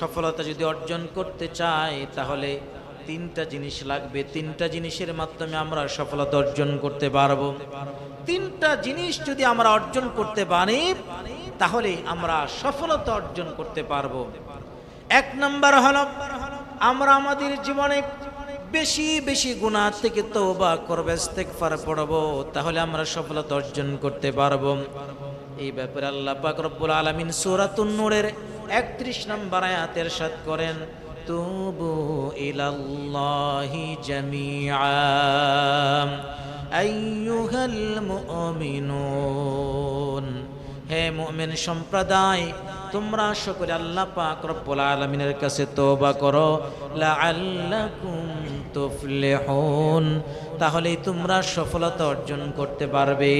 সফলতা যদি অর্জন করতে চাই তাহলে তিনটা জিনিস লাগবে। তিনটা জিনিসের মাধ্যমে আমরা সফলতা অর্জন করতে পারব। তিনটা জিনিস যদি আমরা অর্জন করতে পারি, তাহলে আমরা সফলতা অর্জন করতে পারব। এক নম্বর হল, আমরা আমাদের জীবনে বেশি বেশি গুনাহ থেকে তওবা করবে, ইস্তেগফার পড়ব, তাহলে আমরা সফলতা অর্জন করতে পারব। এই ব্যাপারে আল্লাহ পাক রব্বুল আলামিন সূরাতুন নূরের 31 নম্বর আয়াতের সাথ করেন, তুবু ইলাল্লাহি জামিআ। আইয়ুহাল মুমিনুন। হে মুমিন সম্প্রদায়, তোমরা সকলে আল্লাহ পাক রব্বুল আলামিনের কাছে তওবা করো। লাআল্লাকুম তুফলিহুন। তাহলেই তোমরা সফলতা অর্জন করতে পারবে।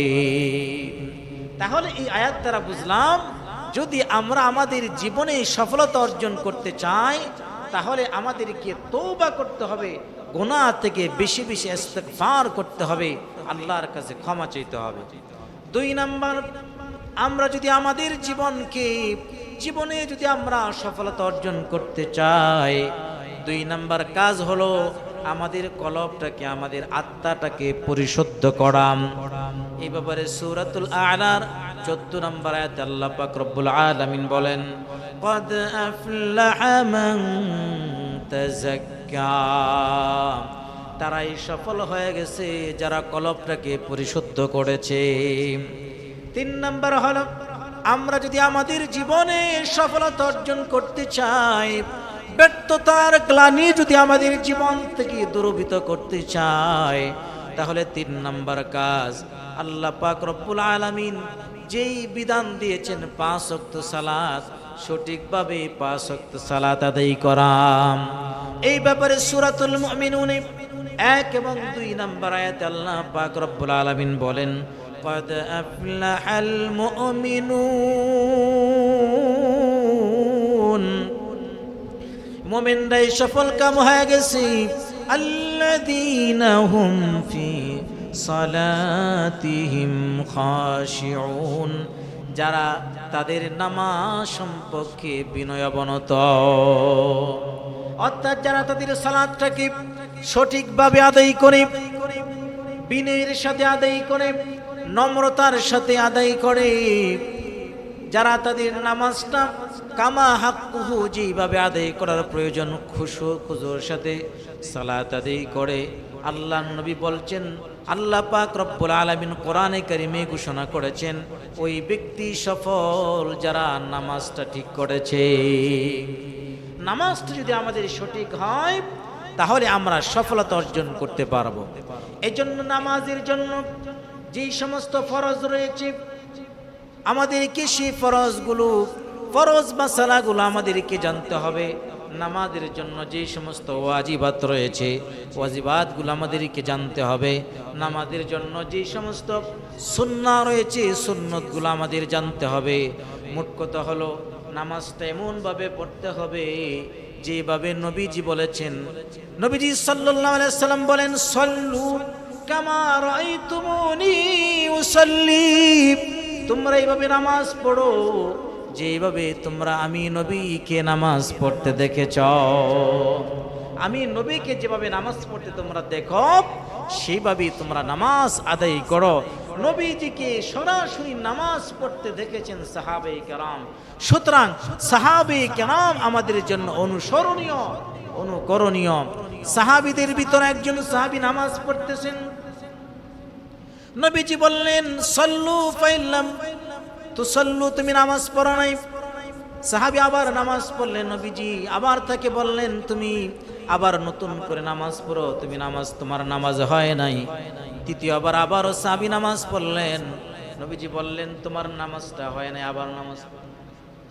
তাহলে এই আয়াত দ্বারা বুঝলাম যদি আমরা আমাদের জীবনে সফলতা অর্জন করতে চাই, তাহলে আমাদেরকে তৌবা করতে হবে গোনা থেকে বেশি বেশি ইস্তেগফার করতে হবে, আল্লাহর কাছে ক্ষমা চাইতে হবে। দুই নাম্বার, আমরা যদি আমাদের জীবনকে, জীবনে যদি আমরা সফলতা অর্জন করতে চাই, দুই নাম্বার কাজ হলো আমাদের কলবটাকে আমাদের আত্মাটাকে পরিশুদ্ধ করাম এই ব্যাপারে সূরাতুল আলার চোদ্দ নম্বর আয়াত আল্লাহ পাক রব্বুল আলামিন বলেন قد أفلح من تزكى তারাই সফল হয়ে গেছে যারা কলবটাকে পরিশুদ্ধ করেছে তিন নম্বর হলো আমরা যদি আমাদের জীবনে সফলতা অর্জন করতে চাই ব্যর্থতার গ্লানি যদি আমাদের জীবন থেকে দূরভূত করতে চাই তাহলে তিন নম্বর কাজ আল্লাহ পাক রব্বুল আলামিন যেই বিধান দিয়েছেন পাঁচ অক্ত সালাত সঠিকভাবে পাঁচ অক্ত সালাত আদায় করাম এই ব্যাপারে সূরাতুল মুমিনুনে এক এবং দুই নম্বর আয়াতে আল্লাহ পাক রব্বুল আলামিন বলেন قد أفلح المؤمنون মোমেনরাই সফল কাম হয়ে গেছে। ফি সালাতিহিম যারা তাদের নামাজ সম্পর্কে বিনয়বনত। অর্থাৎ যারা তাদের সালাতটাকে সঠিকভাবে আদায় করে, বিনয়ের সাথে আদায় করে, নম্রতার সাথে আদায় করে, যারা তাদের নামাজটা কামা হাক্কুহু, যেইভাবে আদায় করার প্রয়োজন, খুশু খুজুর সাথে সালাত আদায় করে। আল্লাহ নবী বলছেন, আল্লাহ পাক রব্বুল আলামিন কোরআনে কারিমে ঘোষণা করেছেন, ওই ব্যক্তি সফল যারা নামাজটা ঠিক করেছে। নামাজটা যদি আমাদের সঠিক হয়, তাহলে আমরা সফলতা অর্জন করতে পারব। এই জন্য নামাজের জন্য যেই সমস্ত ফরজ রয়েছে, আমাদেরকে সেই ফরজগুলো ফরজ মাসালাগুলো আমাদেরকে জানতে হবে। নামাজের জন্য যে সমস্ত ওয়াজিবাত রয়েছে, ওয়াজিবাতগুলো আমাদেরকে জানতে হবে। নামাজের জন্য যে সমস্ত সুন্না রয়েছে, সুন্নতগুলো আমাদের জানতে হবে। মোট কথা হলো, নামাজটা এমনভাবে পড়তে হবে যেভাবে নবীজি বলেছেন। নবীজি সাল্লাল্লাহু আলাইহি সাল্লাম বলেন, সল্লু কামা রাআইতুমুনি উসাল্লি। তোমরা এইভাবে নামাজ পড়ো যেভাবে তোমরা আমি নবীকে নামাজ পড়তে দেখেছ, আমি নবীকে যেভাবে নামাজ পড়তে তোমরা দেখো সেইভাবেই তোমরা নামাজ আদায় করো। নবীজিকে সরাসরি নামাজ পড়তে দেখেছেন সাহাবে কেরাম। সুতরাং সাহাবে কেরাম আমাদের জন্য অনুসরণীয়, অনুকরণীয়। সাহাবিদের ভিতরে একজন সাহাবি নামাজ পড়তেছেন। নবীজি বললেন, সল্লু ফাইল্লাম তো সল্লু তুমি নামাজ পড়ো নাই। সাহাবি আবার নামাজ পড়লেন, নবীজি আবার তাকে বললেন, তুমি আবার নতুন করে নামাজ পড়ো, তুমি নামাজ, তোমার নামাজ হয় নাই। তৃতীয়বার আবারও সাহাবি নামাজ পড়লেন। নবীজি বললেন, তোমার নামাজটা হয় নাই, আবার নামাজ।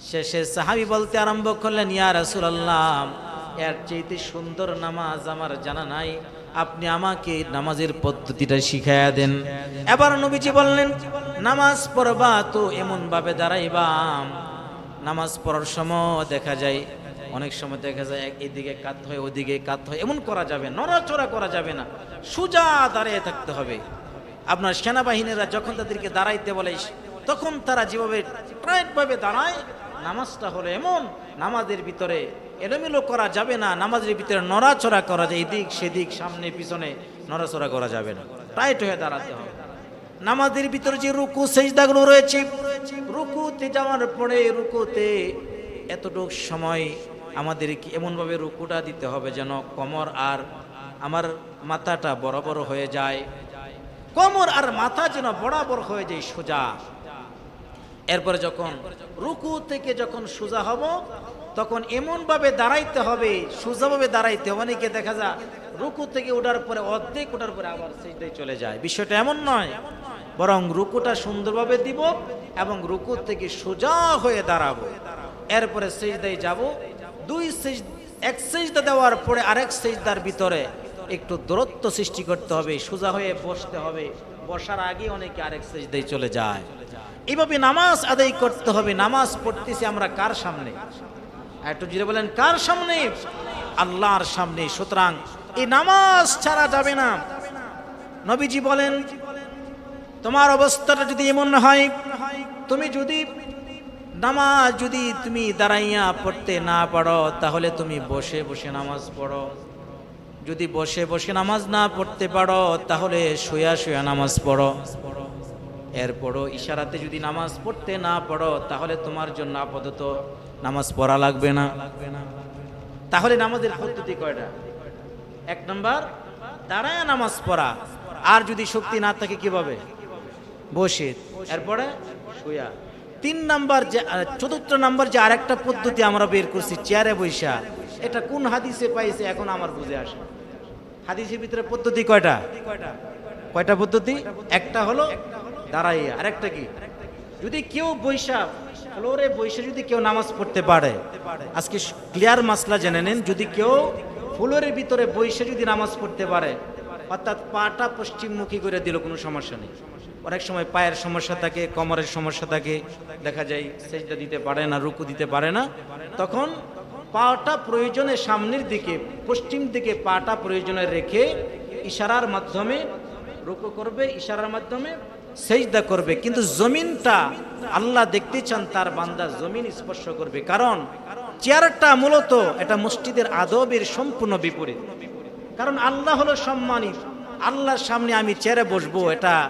শেষে সাহাবি বলতে আরম্ভ করলেন, ইয়া রাসূলুল্লাহ, এর চাইতে সুন্দর নামাজ আমার জানা নাই। আপনি আমাকে নামাজের পদ্ধতিটা শিখাইয়া দেন। এবার নবীজি বললেন নামাজ পড়বা তো এমন ভাবে দাঁড়াইবা নামাজ পড়ার সময় দেখা যায়, অনেক সময় দেখা যায় এদিকে কাত হয়, ওদিকে কাত হয়, এমন করা যাবে নড়াচড়া করা যাবে না, সোজা দাঁড়িয়ে থাকতে হবে। আপনার সেনাবাহিনীরা যখন তাদেরকে দাঁড়াইতে বলে, তখন তারা যেভাবে টাইটভাবে দাঁড়ায়, নামাজটা হলো এমন, নামাজের ভিতরে এলোমেলো করা যাবে না, নামাজের ভিতরে নড়াচড়া করা যায়, এদিক সেদিক, সামনে পিছনে নড়াচড়া করা যাবে না। টাইট হয়ে দাঁড়াতে হবে। নামাজের ভিতরে যে রুকু, সেজদাগুলো রয়েছে, রুকুতে যাওয়ার পরে রুকুতে এতটুক সময় আমাদেরকে এমনভাবে রুকুটা দিতে হবে যেন কমর আর আমার মাথাটা বরাবর হয়ে যায়। কমর আর মাথা যেন বরাবর হয়ে যায় সোজা। এরপরে যখন রুকু থেকে যখন সোজা হব, তখন এমনভাবে দাঁড়াইতে হবে, সোজাভাবে দাঁড়াইতে হবে। অনেকে দেখা যায় রুকু থেকে ওঠার পরে অর্ধেক ওঠার পরে আবার সেজদায় চলে যায়। বিষয়টা এমন নয়। বরং রুকুটা সুন্দরভাবে দিব এবং রুকু থেকে সোজা হয়ে দাঁড়াবো। এরপরে সেজদায় যাব। দুই সেজ এক সেজদা দেওয়ার পরে আরেক সেজদার ভিতরে একটু দূরত্ব সৃষ্টি করতে হবে, সোজা হয়ে বসতে হবে। বসার আগে অনেকে আরেক সেজদায় চলে যায়। এইভাবে নামাজ আদায় করতে হবে। নামাজ পড়তেছি আমরা কার সামনে? একটু জিরে বলেন, কার সামনে? আল্লাহর সামনে। সুতরাং এই নামাজ ছাড়া যাবে না। নবীজি বলেন তোমার অবস্থাটা যদি এমন হয়, তুমি যদি নামাজ যদি তুমি দাঁড়াইয়া পড়তে না পারো, তাহলে তুমি বসে বসে নামাজ পড়ো। যদি বসে বসে নামাজ না পড়তে পারো, তাহলে শুয়া শুয়া নামাজ পড়ো। এরপরও ইশারাতে যদি নামাজ পড়তে না পড়ো তাহলে তোমার জন্য আপাতত নামাজ পড়া লাগবে না। তাহলে নামাজের পদ্ধতি কয়টা? এক নম্বর, দাঁড়ায় নামাজ পড়া। আর যদি শক্তি না থাকে, কীভাবে? বসে, এরপরে তিন নাম্বার যে চতুর্থ নাম্বার যে আরেকটা পদ্ধতি আমরা বের করছি, চেয়ারে বৈশা এটা কোন হাদিসে পাইছে এখন আমার বুঝে আসে হাদিসের ভিতরে পদ্ধতি কয়টা? কয়টা পদ্ধতি? একটা হলো দাঁড়াইয়া, আরেকটা কি? যদি কেউ বৈশা ফ্লোরে বৈশা যদি কেউ নামাজ পড়তে পারে, আজকে ক্লিয়ার মাসলা জেনে নেন, যদি কেউ ফ্লোরের ভিতরে বৈশা যদি নামাজ পড়তে পারে, অর্থাৎ পাটা পশ্চিমমুখী করে দিল, কোনো সমস্যা নেই। অনেক সময় পায়ের সমস্যা থাকে, কোমরের সমস্যা থাকে, দেখা যায় সেজদা দিতে পারে না, রুকু দিতে পারে না। তখন পাটা প্রয়োজনে সামনের দিকে, পশ্চিম দিকে পাটা প্রয়োজনে রেখে ইশারার মাধ্যমে রুকু করবে, ইশারার মাধ্যমে সেজদা করবে। কিন্তু জমিনটা আল্লাহ দেখতে চান, তার বান্দা জমিন স্পর্শ করবে। কারণ চেয়ারটা মূলত এটা মসজিদের আদবের সম্পূর্ণ বিপরীত। কারণ আল্লাহ হলো সম্মানী। আল্লাহর সামনে আমি চেয়ারে বসবো, এটা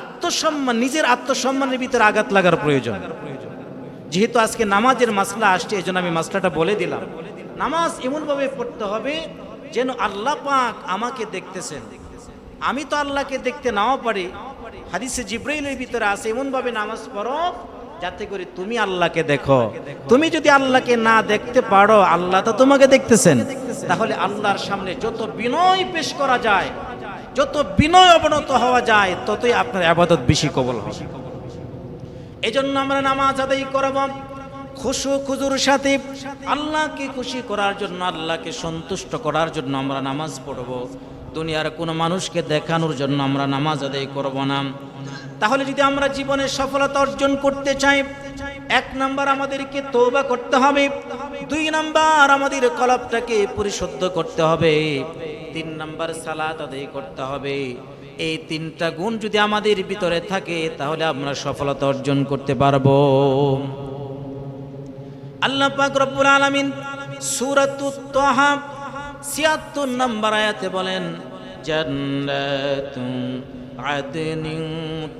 আত্মসম্মান, নিজের আত্মসম্মানের ভিতরে আঘাত লাগার প্রয়োজন। যেহেতু আজকে নামাজের মাসলা আসছে এই জন্য আমি মাসলাটা বলে দিলাম। নামাজ এমনভাবে পড়তে হবে যেন আল্লাহ পাক আমাকে দেখতেছেন। আমি তো আল্লাহকে দেখতে নাও পারি। হাদিসে জিব্রাইলের ভিতরে আছে, এমনভাবে নামাজ পড়ো যাতে করে তুমি আল্লাহকে দেখো। তুমি যদি আল্লাহকে না দেখতে পারো, আল্লাহ তো তোমাকে দেখতেছেন। তাহলে আল্লাহর সামনে যত বিনয় পেশ করা যায় যত বিনয় অবনত হওয়া যায়, ততই আপনার আবাদত বেশি কবল হবে। এই জন্য আমরা নামাজ আদায় করব, খুশু খুজুর সাথে। আল্লাহকে খুশি করার জন্য, আল্লাহকে সন্তুষ্ট করার জন্য আমরা নামাজ পড়ব। দুনিয়ার কোনো মানুষকে দেখানোর জন্য আমরা নামাজ আদায় করব না। তাহলে যদি আমরা জীবনে সফলতা অর্জন করতে চাই, এক নাম্বার আমাদেরকে তৌবা করতে হবে, দুই নাম্বার আমাদের কলবটাকে পরিশুদ্ধ করতে হবে। তিন নাম্বার সালাত আদায় করতে হবে। এই তিনটা গুণ যদি আমাদের ভিতরে থাকে, তাহলে আমরা সফলতা অর্জন করতে পারব। আল্লাহ পাক রব্বুল আলামিন সূরাতুত তাহা 76 নম্বর আয়াতে বলেন, জান্নাতুন আদনিন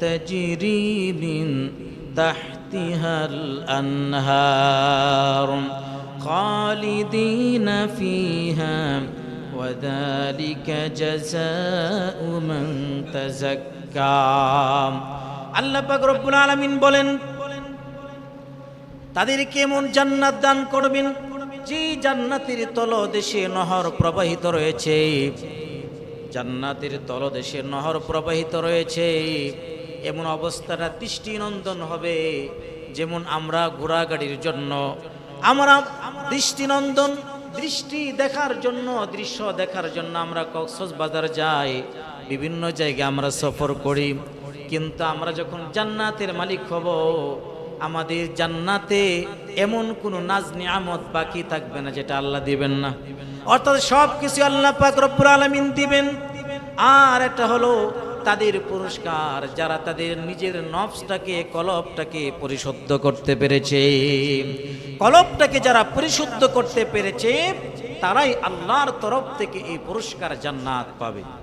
তাজরি মিন তাহতিহাল আনহার খালিদিন ফিহা وذلك جزاء من تزكى আল্লাহ পাক রব্বুল আলামিন বলেন তাদেরকে এমন জান্নাত দান করবেন যে জান্নাতের তলদেশে নহর প্রবাহিত রয়েছে জান্নাতের তলদেশে নহর প্রবাহিত রয়েছে এমন অবস্থাটা দৃষ্টিনন্দন হবে যেমন আমরা ঘোড়াগাড়ির জন্য আমরা দৃষ্টিনন্দন দৃষ্টি দেখার জন্য, দৃশ্য দেখার জন্য আমরা কক্সবাজার যাই। বিভিন্ন জায়গায় আমরা সফর করি। কিন্তু আমরা যখন জান্নাতের মালিক হব, আমাদের জান্নাতে এমন কোনো নাজ নিয়ামত বাকি থাকবে না যেটা আল্লাহ দিবেন না। অর্থাৎ সব কিছু আল্লাহ পাক রব্বুল আলামিন দিবেন। আর একটা হলো তাদের পুরস্কার, যারা তাদের নিজের নফসটাকে কলপটাকে পরিশুদ্ধ করতে পেরেছে। কলপটাকে যারা পরিশুদ্ধ করতে পেরেছে, তারাই আল্লাহর তরফ থেকে এই পুরস্কার জান্নাত পাবে।